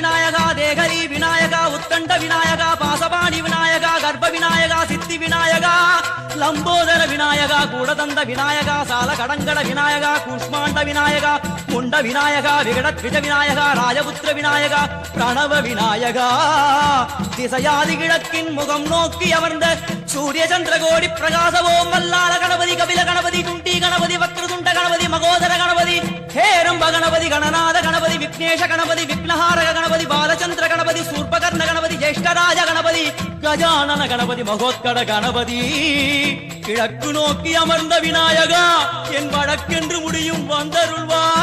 பீமச்சண்ட விநாயகா தேகரி விநாயகா உத்தண்ட விநாயகா பாசபாணி விநாயகா கர்ப்ப விநாயகா சித்தி விநாயகா லம்போதர விநாயகா கூடதந்த விநாயகா சால கடங்கட விநாயகா கூஷ்மாண்ட விநாயகா முண்ட விநாயகா விநாயகா ராஜபுத்திர விநாயகா பிரணவ விநாயகா. திசையாதி கிழக்கின் முகம் நோக்கி அமர்ந்த சூரிய சந்திர கோடி பிரகாசவோ வல்லால கணபதி கபில கணபதி துண்டி கணபதி வக்ரதுண்ட கணபதி மகோதர கணபதி ஹேரம்ப கணபதி கணநாத கணபதி விக்னேஷ கணபதி விக்னஹாரக கணபதி பாலச்சந்திர கணபதி சூர்பகர்ண கணபதி ஜேஷ்டராஜ கணபதி கஜானன கணபதி மகோத்கட கணபதி. கிழக்கு நோக்கி அமர்ந்த விநாயகா என் வழக்கென்று முடியும் வந்தருள்வாய்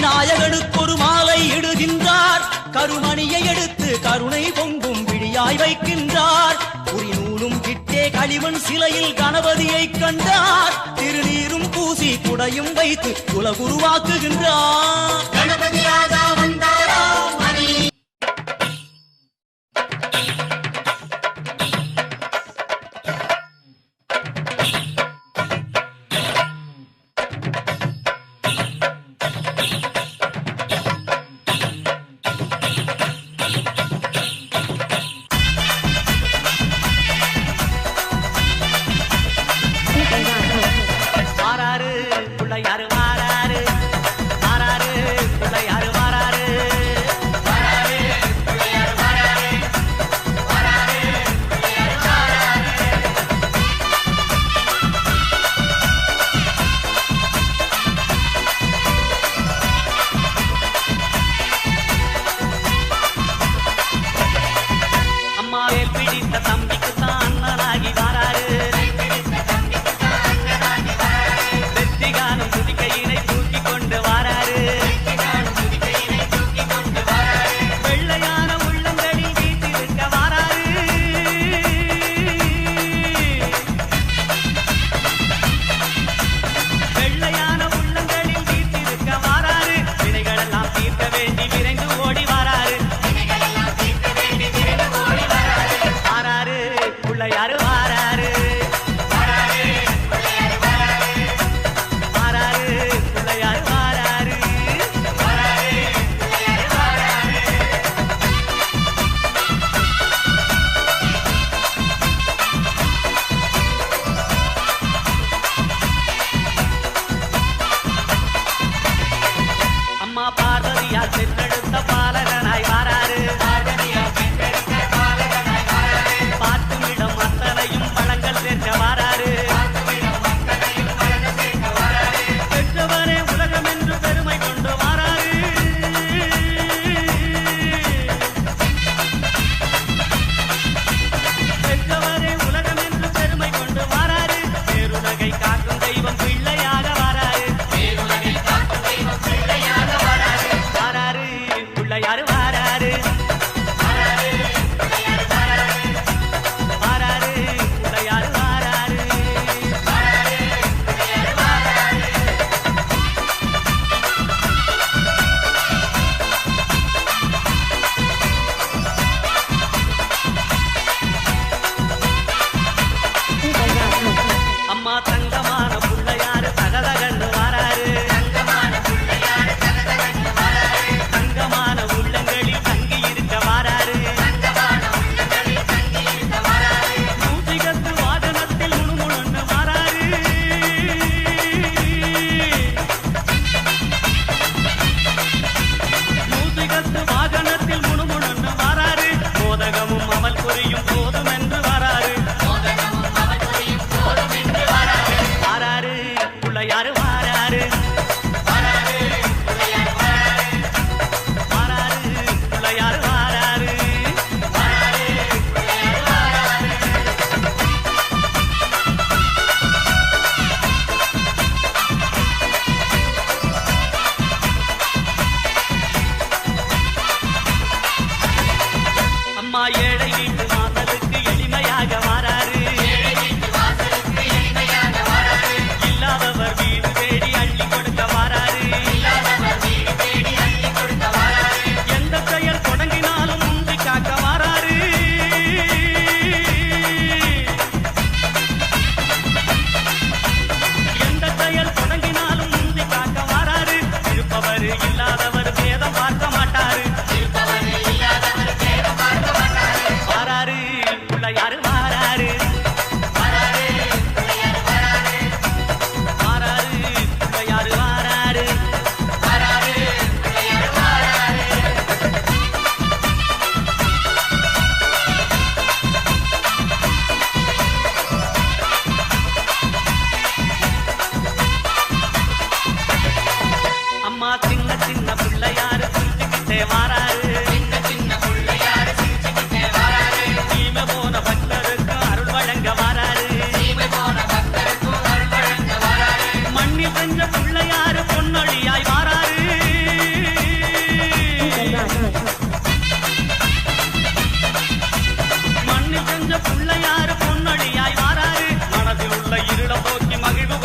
விநாயகனுக்கு ஒரு மாலை இடுகின்றார். கருமணியை எடுத்து கருணை பொங்கும் விழியாய் வைக்கின்றார். குறி நூலும் கிட்டே களிமண் சிலையில் கணபதியை கண்டார். திருநீரும் பூசி குடையும் வைத்து குலகுருவாக்குகின்றார். கணபதி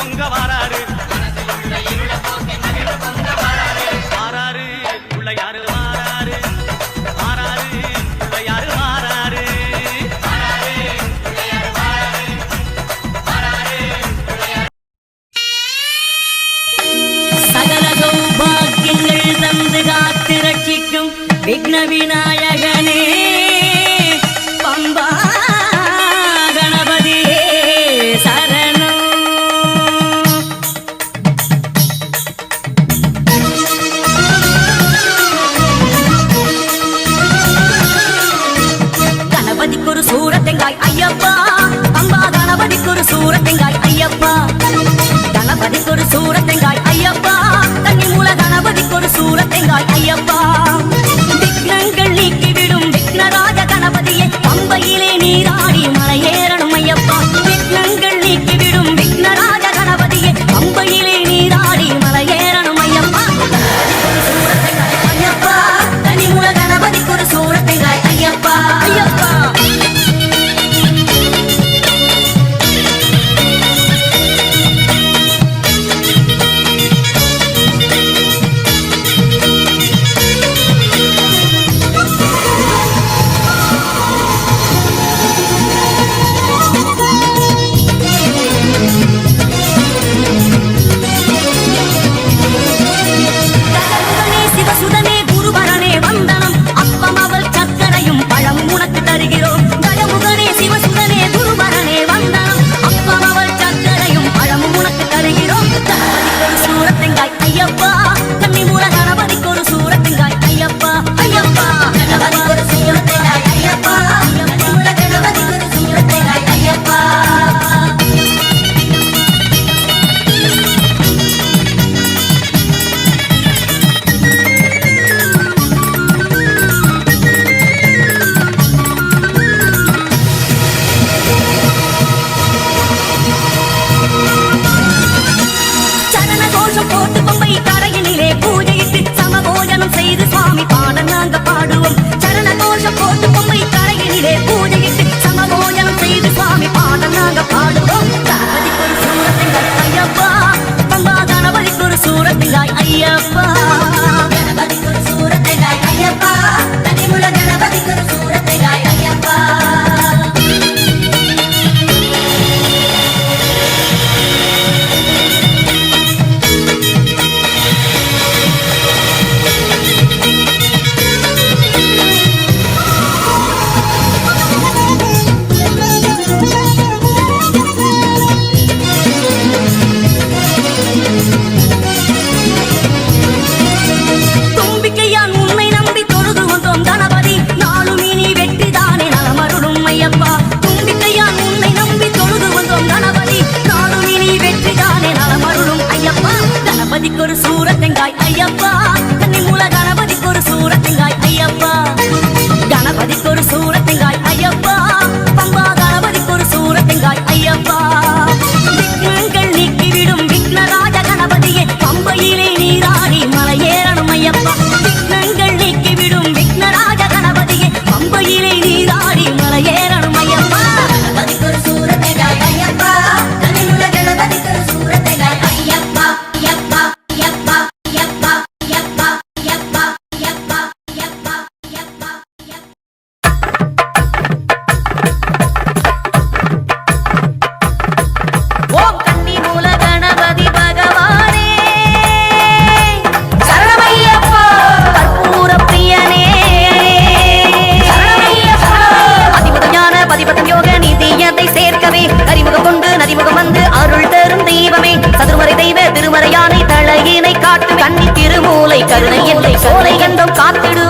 பொங்க வாராரு. வாராரு. உள்ள யாரு வாராரு? வாராரு. உள்ள யாரு வாராரு? விக்ன விநாயகனே தூரத்தெங்காய் கோட்டு பொம்பை தரையினிலே பூஜையிட்டு சமபோஜனம் செய்து சுவாமி பாடல் நாங்க பாடுவோம். சரண கோஷ கோட்டு பொம்பை தரையினிலே பூஜையிட்டு சமபோஜனம் செய்து சுவாமி பாடல் நாங்க பாடுவோம். கணபதிக்கு ஒரு சூரத்திங்காய் ஐயப்பா பம்பா கணபதிக்கு ஒரு சூரத்திங்காய் ஐயப்பா. தெய்வமே அறிமுகம் கொண்டு நதிமுகம் வந்து அருள் தரும் தெய்வமே சதுர்மறை தெய்வ திருமறையானை தலையினை காட்டும். கண்ணி திருமூலை கருணை என்னை சோலை என்றும் காத்திடு